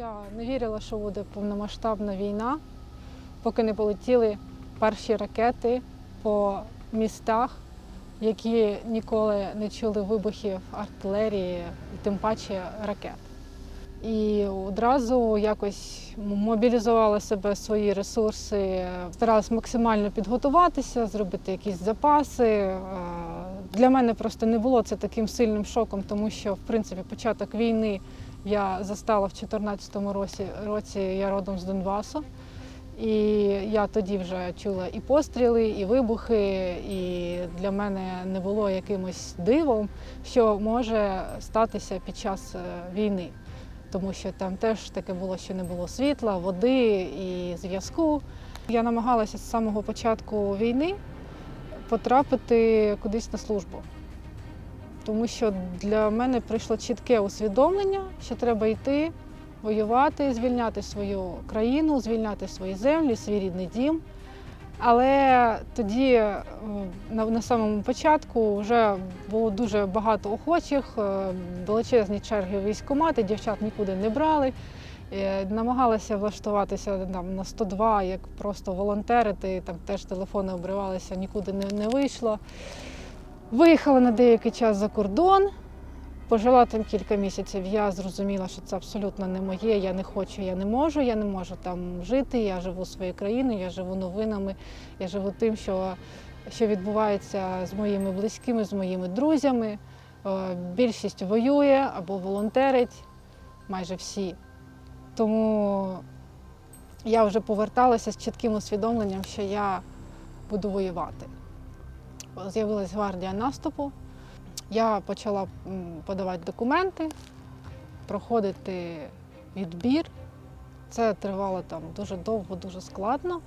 Я не вірила, що буде повномасштабна війна, поки не полетіли перші ракети по містах, які ніколи не чули вибухів артилерії, тим паче ракет. І одразу якось мобілізувала себе свої ресурси, старалась максимально підготуватися, зробити якісь запаси. Для мене просто не було це таким сильним шоком, тому що в принципі початок війни я застала в 2014 році, році я родом з Донбасу. І я тоді вже чула і постріли, і вибухи, і для мене не було якимось дивом, що може статися під час е, війни. Тому що там теж таке було, що не було світла, води і зв'язку. Я намагалася з самого початку війни потрапити кудись на службу. Тому що для мене прийшло чітке усвідомлення, що треба йти, воювати, звільняти свою країну, звільняти свої землі, свій рідний дім. Але тоді, е, на, на самому початку, вже було дуже багато охочих, е, величезні черги військкомати, дівчат нікуди не брали. Е, Намагалася влаштуватися там, на 102, як просто волонтерити, там теж телефони обривалися, нікуди не, не вийшло. Виїхала на деякий час за кордон, пожила там кілька місяців. Я зрозуміла, що це абсолютно не моє. Я не хочу, я не можу, я не можу там жити. Я живу своєю країною, я живу новинами, я живу тим, що, що відбувається з моїми близькими, з моїми друзями. Е, Більшість воює або волонтерить, майже всі. Тому я вже поверталася з чітким усвідомленням, що я буду воювати. З'явилась гвардія наступу. Я почала подавати документи, проходити відбір. Це тривало там дуже довго, дуже складно.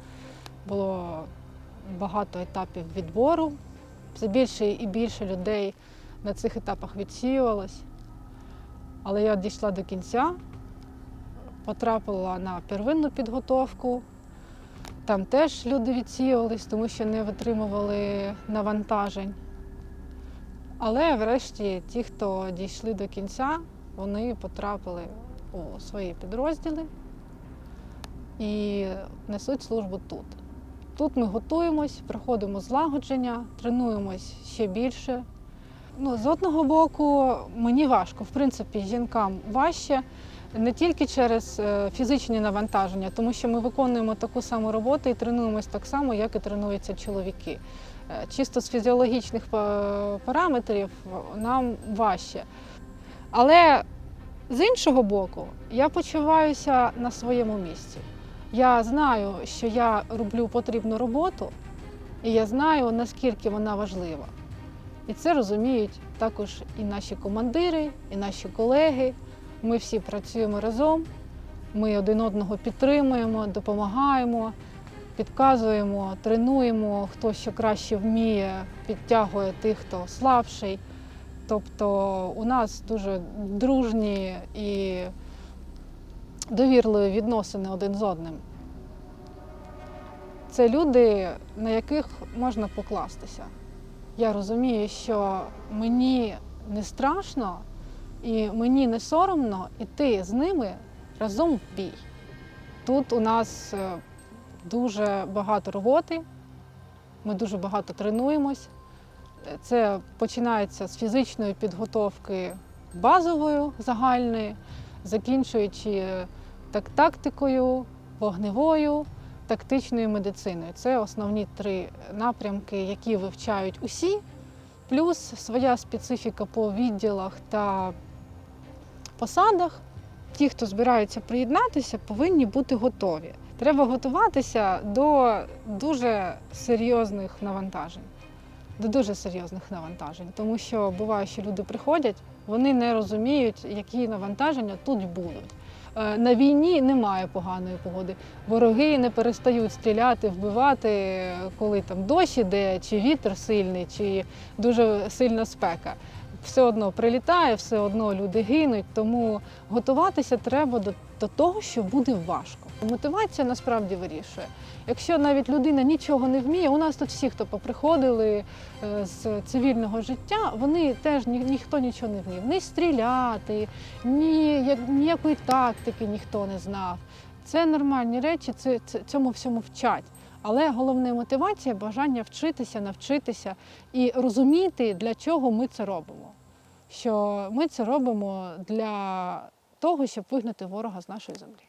Було багато етапів відбору. Все більше і більше людей на цих етапах відсіювалось. Але я дійшла до кінця, потрапила на первинну підготовку. Там теж люди відсіювались, тому що не витримували навантажень. Але врешті ті, хто дійшли до кінця, вони потрапили у свої підрозділи і несуть службу тут. Тут ми готуємось, проходимо злагодження, тренуємось ще більше. Ну, з одного боку, мені важко, в принципі, жінкам важче не тільки через е, фізичні навантаження, тому що ми виконуємо таку саму роботу і тренуємось так само, як і тренуються чоловіки. Е, Чисто з фізіологічних параметрів нам важче. Але з іншого боку, я почуваюся на своєму місці. Я знаю, що я роблю потрібну роботу, і я знаю, наскільки вона важлива. І це розуміють також і наші командири, і наші колеги. Ми всі працюємо разом, ми один одного підтримуємо, допомагаємо, підказуємо, тренуємо, хто що краще вміє, підтягує тих, хто слабший. Тобто у нас дуже дружні і довірливі відносини один з одним. Це люди, на яких можна покластися. Я розумію, що мені не страшно і мені не соромно йти з ними разом в бій. Тут у нас е, дуже багато роботи, ми дуже багато тренуємось. Це починається з фізичної підготовки базовою, загальної, закінчуючи е, так, тактикою, вогневою, тактичною медициною. Це основні три напрямки, які вивчають усі, плюс своя специфіка по відділах та посадах. Ті, хто збираються приєднатися, повинні бути готові. Треба готуватися до дуже серйозних навантажень. До дуже серйозних навантажень, тому що буває, що люди приходять, вони не розуміють, які навантаження тут будуть. Е, На війні немає поганої погоди. Вороги не перестають стріляти, вбивати, коли там дощ іде, чи вітер сильний, чи дуже сильна спека. Все одно прилітає, все одно люди гинуть. Тому готуватися треба до, до того, що буде важко. Мотивація насправді вирішує. Якщо навіть людина нічого не вміє, у нас тут всі, хто поприходили е, з цивільного життя, вони теж ні, ніхто нічого не вмів. Ні стріляти, ні як- ніякої тактики ніхто не знав. Це нормальні речі, це, це цьому всьому вчать. Але головне мотивація, бажання вчитися, навчитися і розуміти, для чого ми це робимо. Що ми це робимо для того, щоб вигнати ворога з нашої землі.